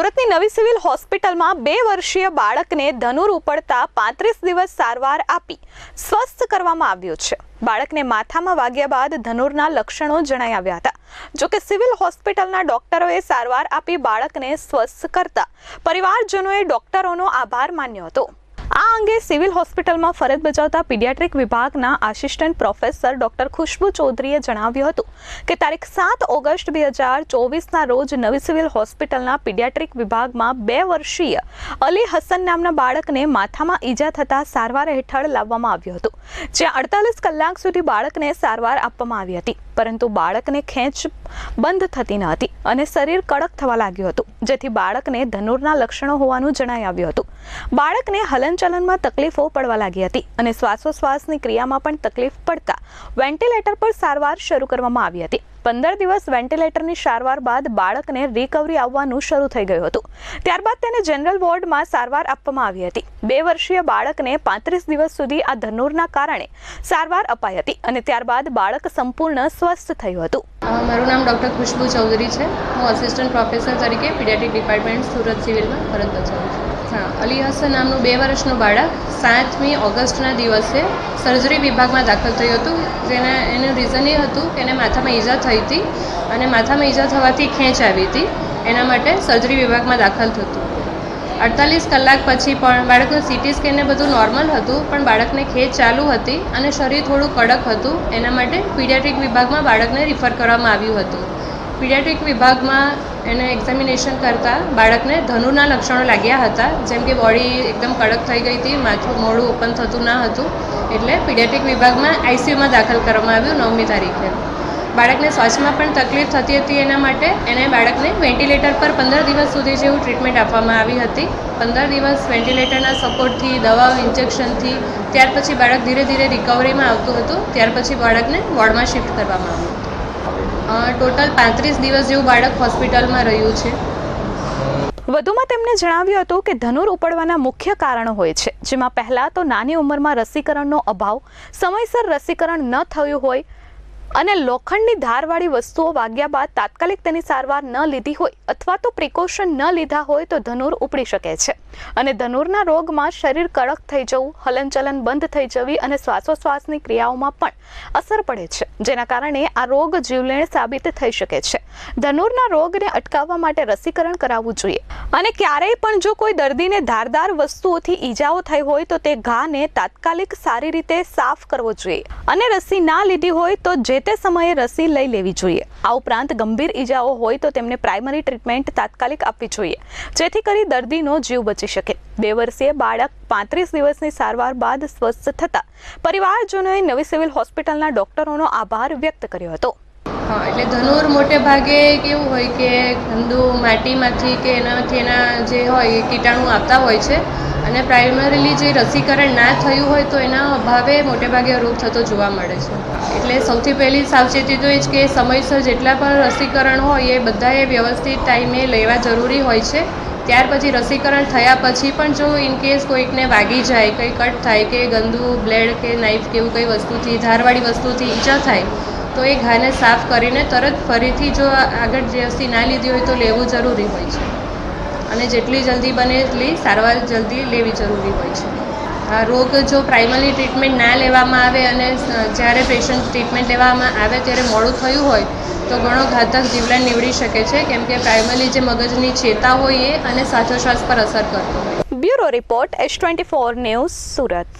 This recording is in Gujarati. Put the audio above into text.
સુરતની નવી સિવિલ હોસ્પિટલમાં બે વર્ષીય બાળકને ધનુર ઉપડતા પાંત્રીસ દિવસ સારવાર આપી સ્વસ્થ કરવામાં આવ્યું છે. બાળકને માથામાં વાગ્યા બાદ ધનુરના લક્ષણો જણાઈ આવ્યા હતા. જોકે સિવિલ હોસ્પિટલના ડોક્ટરોએ સારવાર આપી બાળકને સ્વસ્થ કરતા પરિવારજનોએ ડોક્ટરોનો આભાર માન્યો હતો. આ અંગે સિવિલ હોસ્પિટલમાં ફરજ બજાવતા પીડિયાટ્રિક વિભાગના આસિસ્ટન્ટ પ્રોફેસર ડોક્ટર ખુશ્બુ ચૌધરીએ જણાવ્યું હતું કે તારીખ સાત ઓગસ્ટ બે હજાર ચોવીસના રોજ નવી સિવિલ હોસ્પિટલના પીડિયાટ્રિક વિભાગમાં બે વર્ષીય અલી હસન નામના બાળકને માથામાં ઈજા થતાં સારવાર હેઠળ લાવવામાં આવ્યું હતું, જ્યાં અડતાલીસ કલાક સુધી બાળકને સારવાર આપવામાં આવી હતી, પરંતુ બાળકને ખેંચ બંધ થતી ન હતી અને શરીર કડક થવા લાગ્યું હતું, જેથી બાળકને ધનુરના લક્ષણો હોવાનું જણાઈ આવ્યું હતું. બાળકને હલનચલનમાં તકલીફો પડવા લાગી હતી અને શ્વાસોશ્વાસની ક્રિયામાં પણ તકલીફ પડતા વેન્ટિલેટર પર સારવાર શરૂ કરવામાં આવી હતી. પંદર દિવસ વેન્ટિલેટરની સારવાર બાદ બાળકને રિકવરી આવવાનું શરૂ થઈ ગયું હતું. ત્યારબાદ તેને જનરલ વોર્ડમાં સારવાર આપવામાં આવી હતી. બે વર્ષીય બાળકને પાંત્રીસ દિવસ સુધી આ ધનુરના કારણે સારવાર અપાઈ હતી અને ત્યારબાદ બાળક સંપૂર્ણ સ્વસ્થ થયું હતું. મારું નામ ડૉક્ટર ખુશ્બુ ચૌધરી છે. હું અસિસ્ટન્ટ પ્રોફેસર તરીકે પીડિયાટિક ડિપાર્ટમેન્ટ સુરત સિવિલમાં ફરજ બજાવું છું. હા, અલી હસન નામનું બે વર્ષનું બાળક સાતમી ઓગસ્ટના દિવસે સર્જરી વિભાગમાં દાખલ થયું હતું. જેના, એનું રીઝન એ હતું કે એને માથામાં ઈજા થઈ હતી અને માથામાં ઈજા થવાથી ખેંચ આવી હતી. એના માટે સર્જરી વિભાગમાં દાખલ થતું. અડતાલીસ કલાક પછી પણ બાળકનું સીટી સ્કેન ને બધું નોર્મલ હતું, પણ બાળકને ખેંચ ચાલુ હતી અને શરીર થોડું કડક હતું. એના માટે પીડિયાટ્રિક વિભાગમાં બાળકને રિફર કરવામાં આવ્યું હતું. પીડિયાટ્રિક વિભાગમાં એને એક્ઝામિનેશન કરતાં બાળકને ધનુના લક્ષણો લાગ્યા હતા, જેમ કે બોડી એકદમ કડક થઈ ગઈ હતી, માથું મોડું ઓપન થતું ના હતું. એટલે પીડિયાટ્રિક વિભાગમાં આઈસીયુમાં દાખલ કરવામાં આવ્યું નવમી તારીખે. બાળકને શ્વાસમાં પણ તકલીફ થતી હતી એના માટે એને બાળકને વેન્ટિલેટર પર પંદર દિવસ સુધી જેવું ટ્રીટમેન્ટ આપવામાં આવી હતી. પંદર દિવસ વેન્ટિલેટરના સપોર્ટથી, દવાઓ, ઇન્જેક્શનથી, ત્યાર પછી બાળક ધીરે ધીરે રિકવરીમાં આવતું હતું. ત્યાર પછી બાળકને વોર્ડમાં શિફ્ટ કરવામાં આવ્યું. ટોટલ પાંત્રીસ દિવસ જેવું બાળક હોસ્પિટલમાં રહ્યું છે. વધુમાં તેમણે જણાવ્યું હતું કે ધનુર ઉપડવાના મુખ્ય કારણો હોય છે, જેમાં પહેલા તો નાની ઉંમરમાં રસીકરણનો અભાવ, સમયસર રસીકરણ ન થયું હોય અને લોખંડની ધારવાળી વસ્તુઓ વાગ્યા બાદ તાત્કાલિક તેની સારવાર ન લીધી હોય અથવા તો પ્રિકોશન ન લીધા હોય તો ધનુર ઉપડી શકે છે. અને ધનુરના રોગમાં શરીર કડક થઈ જવું, હલનચલન બંધ થઈ જવી અને શ્વાસોશ્વાસની ક્રિયાઓમાં પણ અસર પડે છે, જેના કારણે આ રોગ જીવલેણ સાબિત થઈ શકે છે. ધનુરના રોગને અટકાવવા માટે રસીકરણ કરાવવું જોઈએ. અને ક્યારેય પણ જો કોઈ દર્દીને ધારદાર વસ્તુઓથી ઈજાઓ થઈ હોય તો તે ઘાને તાત્કાલિક સારી રીતે સાફ કરવો જોઈએ. અને રસી ના લીધી હોય તો જે તે સમયે રસી લઈ લેવી જોઈએ. આ ઉપરાંત ગંભીર ઈજાઓ હોય તો તેમને પ્રાઇમરી ટ્રીટમેન્ટ તાત્કાલિક આપવી જોઈએ. જેથી કરી દર્દીનો જીવ બચી શકે. બે વર્ષીય બાળક પાંત્રીસ દિવસની સારવાર બાદ સ્વસ્થ થતા પરિવારજનોએ નવી સિવિલ હોસ્પિટલના ડોક્ટરોનો આભાર વ્યક્ત કર્યો હતો. હા, એટલે ધનુર મોટે ભાગે કેવું હોય કે ગંદુ માટીમાંથી કે એનાથી એના જે હોય એ કીટાણુ આવતા હોય છે અને પ્રાઇમરીલી જે રસીકરણ ના થયું હોય તો એના અભાવે મોટેભાગે રોગ થતો જોવા મળે છે. એટલે સૌથી પહેલી સાવચેતી તો એ જ કે સમયસર જેટલા પણ રસીકરણ હોય એ બધાએ વ્યવસ્થિત ટાઈમે લેવા જરૂરી હોય છે. ત્યાર પછી રસીકરણ થયા પછી પણ જો ઇનકેસ કોઈકને વાગી જાય, કંઈ કટ થાય કે ગંદુ, બ્લેડ કે નાઇફ કે એવું કંઈ વસ્તુથી, ધારવાળી વસ્તુથી ઈજા થાય, તો એ ઘાને સાફ કરીને તરત ફરીથી જો આગળ જે રસી ના લીધી હોય તો લેવું જરૂરી હોય છે. અને જેટલી જલ્દી બને એટલી સારવાર જલ્દી લેવી જરૂરી હોય છે. રોગ જો પ્રાઇમરી ટ્રીટમેન્ટ ના લેવામાં આવે અને જ્યારે પેશન્ટ ટ્રીટમેન્ટ લેવામાં આવે ત્યારે મોડું થયું હોય, તો ઘણો ઘાતક જીવલેણ નીવડી શકે છે, કેમ કે પ્રાઇમરી જે મગજની ચેતા હોય એ અને શ્વાસોશ્વાસ પર અસર કરતો bureau report S twenty four news Surat.